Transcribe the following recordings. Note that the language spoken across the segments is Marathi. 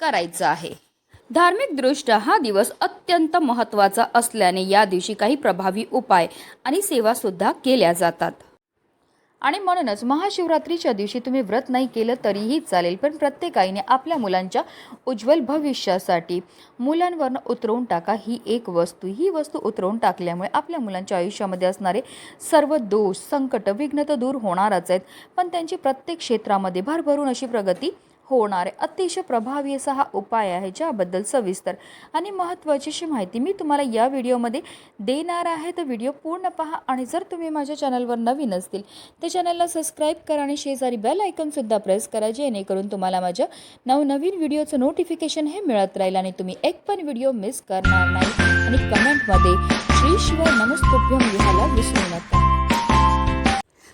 करायचं आहे. धार्मिकदृष्ट्या हा दिवस अत्यंत महत्त्वाचा असल्याने या दिवशी काही प्रभावी उपाय आणि सेवासुद्धा केल्या जातात. आणि म्हणूनच महाशिवरात्रीच्या दिवशी तुम्ही व्रत नाही केलं तरीही चालेल पण प्रत्येक आईने आपल्या मुलांच्या उज्ज्वल भविष्यासाठी मुलांवरनं उतरवून टाका. ही एक वस्तू ही वस्तू उतरवून टाकल्यामुळे आपल्या मुलांच्या आयुष्यामध्ये असणारे सर्व दोष संकट विघ्न तर दूर होणारच आहेत. पण त्यांची प्रत्येक क्षेत्रामध्ये भरभरून अशी प्रगती होणार आहे. अतिशय प्रभावी असा हा उपाय आहे ज्याबद्दल सविस्तर आणि महत्त्वाची अशी माहिती मी तुम्हाला या व्हिडिओमध्ये देणार आहे. तर व्हिडिओ पूर्ण पहा आणि जर तुम्ही माझ्या चॅनलवर नवीन असतील तर चॅनलला सबस्क्राईब करा आणि शेजारी बेल आयकनसुद्धा प्रेस करा जेणेकरून तुम्हाला माझ्या नवनवीन व्हिडिओचं नोटिफिकेशन हे मिळत राहील आणि तुम्ही एक पण व्हिडिओ मिस करणार नाही. आणि कमेंटमध्ये श्री शिवाय नमस्तुभ्यम लिहायला विसरू नका.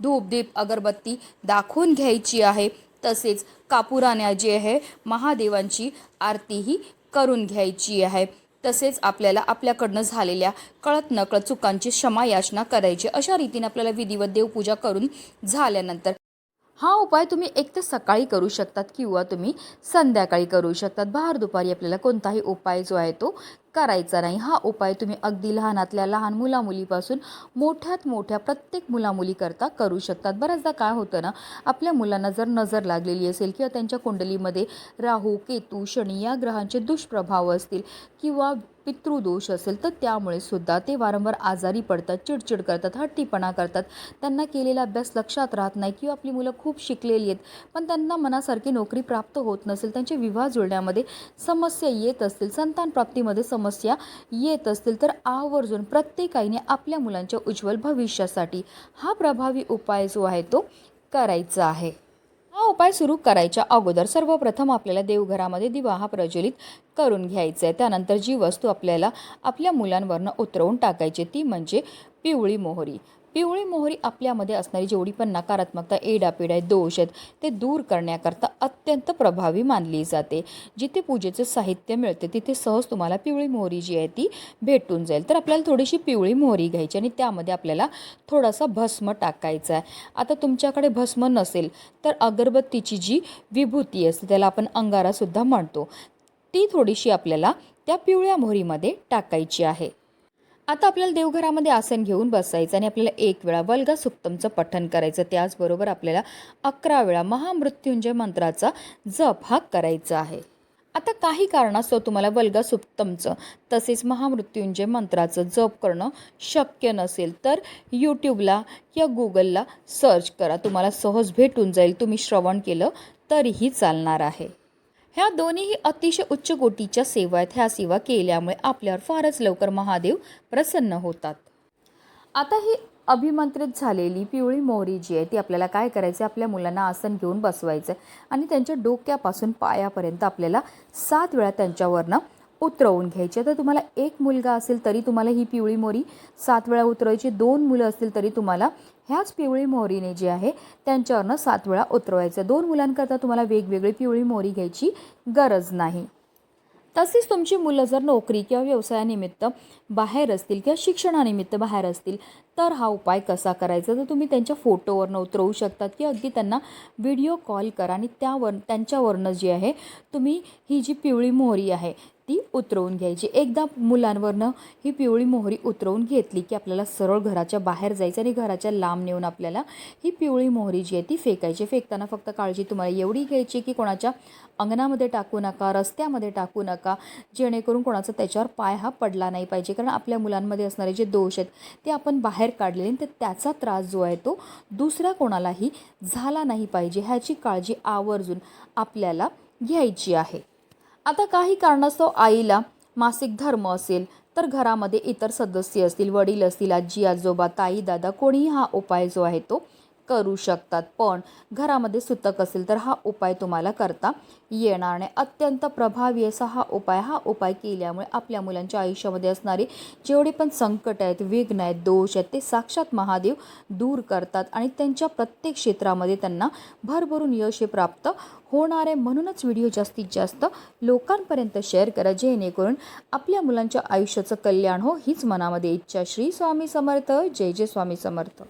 धूप दीप अगरबत्ती दाखवून घ्यायची आहे. तसेच कापुराण्या जे आहे महादेवांची आरतीही करून घ्यायची आहे. तसेच आपल्याला आपल्याकडनं झालेल्या कळत नकळत चुकांची क्षमा याचना करायची अशा रीतीने आपल्याला विधिवत देवपूजा करून झाल्यानंतर हा उपाय तुम्ही एक तर सकाळी करू शकतात किंवा तुम्ही संध्याकाळी करू शकतात. बाहेर दुपारी आपल्याला कोणताही उपाय जो आहे तो करायचा नाही. हा उपाय तुम्ही अगदी लहानातल्या लहान मुलामुलीपासून मोठ्यात मोठ्या प्रत्येक मुलामुलीकरता करू शकतात. बऱ्याचदा काय होतं ना आपल्या मुलांना जर नजर लागलेली असेल किंवा त्यांच्या कुंडलीमध्ये राहू केतू शनी या ग्रहांचे दुष्प्रभाव असतील किंवा पितृदोष असेल तर त्यामुळे सुद्धा ते वारंवार आजारी पडतात चिडचिड करतात हट्टीपणा करतात. त्यांना केलेला अभ्यास लक्षात राहत नाही किंवा आपली मुलं खूप शिकलेली आहेत पण त्यांना मनासारखी नोकरी प्राप्त होत नसेल त्यांचे विवाह जुळण्यामध्ये समस्या येत असतील संतान प्राप्तीमध्ये समस्या येत असतील तर आवर्जून प्रत्येकाईने आपल्या मुलांच्या उज्ज्वल भविष्यासाठी हा प्रभावी उपाय जो आहे तो करायचा आहे. उपाय सुरू करायच्या अगोदर सर्वप्रथम आपल्याला देवघरामध्ये दिवा हा प्रज्वलित करून घ्यायचा आहे. त्यानंतर जी वस्तू आपल्याला आपल्या मुलांवरनं उतरवून टाकायची ती म्हणजे पिवळी मोहरी. पिवळी मोहरी आपल्यामध्ये असणारी जेवढी पण नकारात्मकता एडापिडा आहे दोष आहेत ते दूर करण्याकरता अत्यंत प्रभावी मानली जाते. जिथे पूजेचं साहित्य मिळते तिथे सहज तुम्हाला पिवळी मोहरी जी आहे ती भेटून जाईल. तर आपल्याला थोडीशी पिवळी मोहरी घ्यायची आणि त्यामध्ये आपल्याला थोडासा भस्म टाकायचा आहे. आता तुमच्याकडे भस्म नसेल तर अगरबत्तीची जी विभूती असते त्याला आपण अंगारासुद्धा म्हणतो. ती थोडीशी आपल्याला त्या पिवळ्या मोहरीमध्ये टाकायची आहे. आता आपल्याला देवघरामध्ये आसन घेऊन बसायचं आणि आपल्याला एक वेळा वल्गा सुक्तमचं पठण करायचं त्याचबरोबर आपल्याला अकरा वेळा महामृत्युंजय मंत्राचा जप हा करायचा आहे. आता काही कारणास्तव तुम्हाला वल्गा सुप्तमचं तसेच महामृत्युंजय मंत्राचं जप करणं शक्य नसेल तर यूट्यूबला या गुगलला सर्च करा. तुम्हाला सहज भेटून जाईल. तुम्ही श्रवण केलं तरीही चालणार आहे. ह्या दोन्हीही अतिशय उच्च कोटीच्या सेवा आहेत. ह्या सेवा केल्यामुळे आपल्यावर फारच लवकर महादेव प्रसन्न होतात. आता ही अभिमंत्रित झालेली पिवळी मोहरी जी आहे ती आपल्याला काय करायचं आपल्या मुलांना आसन घेऊन बसवायचं आहे आणि त्यांच्या डोक्यापासून पायापर्यंत आपल्याला सात वेळा त्यांच्यावरनं उतरवून घ्यायची. तर तुम्हाला एक मुलगा असेल तरी तुम्हाला ही पिवळी मोरी सात वेळा उतरवायची दोन मुलं असतील तरी तुम्हाला ह्याच पिवळी मोहरीने जी आहे त्यांच्यावरनं सात वेळा उतरवायचं. दोन मुलांकरता तुम्हाला वेगवेगळी पिवळी मोहरी घ्यायची गरज नाही. तसेच तुमची मुलं जर नोकरी किंवा व्यवसायानिमित्त बाहेर असतील किंवा शिक्षणानिमित्त बाहेर असतील तर हा उपाय कसा करायचा? तर तुम्ही त्यांच्या फोटोवरनं उतरवू शकतात की अगदी त्यांना व्हिडिओ कॉल करा आणि त्यावर त्यांच्यावरनं जी आहे तुम्ही ही जी पिवळी मोहरी आहे ती उतरवून घ्यायची. एकदा मुलांवरनं ही पिवळी मोहरी उतरवून घेतली की आपल्याला सरळ घराच्या बाहेर जायचं आणि घराच्या लांब नेऊन आपल्याला ही पिवळी मोहरी जी आहे ती फेकायची. फेकताना फक्त काळजी तुम्हाला एवढी घ्यायची की कोणाच्या अंगणामध्ये टाकू नका रस्त्यामध्ये टाकू नका जेणेकरून कोणाचा त्याच्यावर पाय हा पडला नाही पाहिजे. कारण आपल्या मुलांमध्ये असणारे जे दोष आहेत ते आपण बाहेर काढलेले तर त्याचा त्रास जो आहे तो दुसऱ्या कोणालाही झाला नाही पाहिजे. ह्याची काळजी आवर्जून आपल्याला घ्यायची आहे. आता काही कारणास्तव आईला मासिक धर्म असेल तर घरामध्ये इतर सदस्य असतील वडील असतील आजी आजोबा ताई दादा कोणीही हा उपाय जो आहे तो करू शकतात. पण घरामध्ये सुतक असेल तर हा उपाय तुम्हाला करता येणार नाही. अत्यंत प्रभावी असा हा उपाय हा उपाय केल्यामुळे आपल्या मुलांच्या आयुष्यामध्ये असणारे जेवढे पण संकट आहेत विघ्न आहेत दोष आहेत ते साक्षात महादेव दूर करतात आणि त्यांच्या प्रत्येक क्षेत्रामध्ये त्यांना भरभरून यश हे प्राप्त होणार आहे. म्हणूनच व्हिडिओ जास्तीत जास्त लोकांपर्यंत शेअर करा जेणेकरून आपल्या मुलांच्या आयुष्याचं कल्याण हो हीच मनामध्ये इच्छा. श्री स्वामी समर्थ. जय जय स्वामी समर्थ.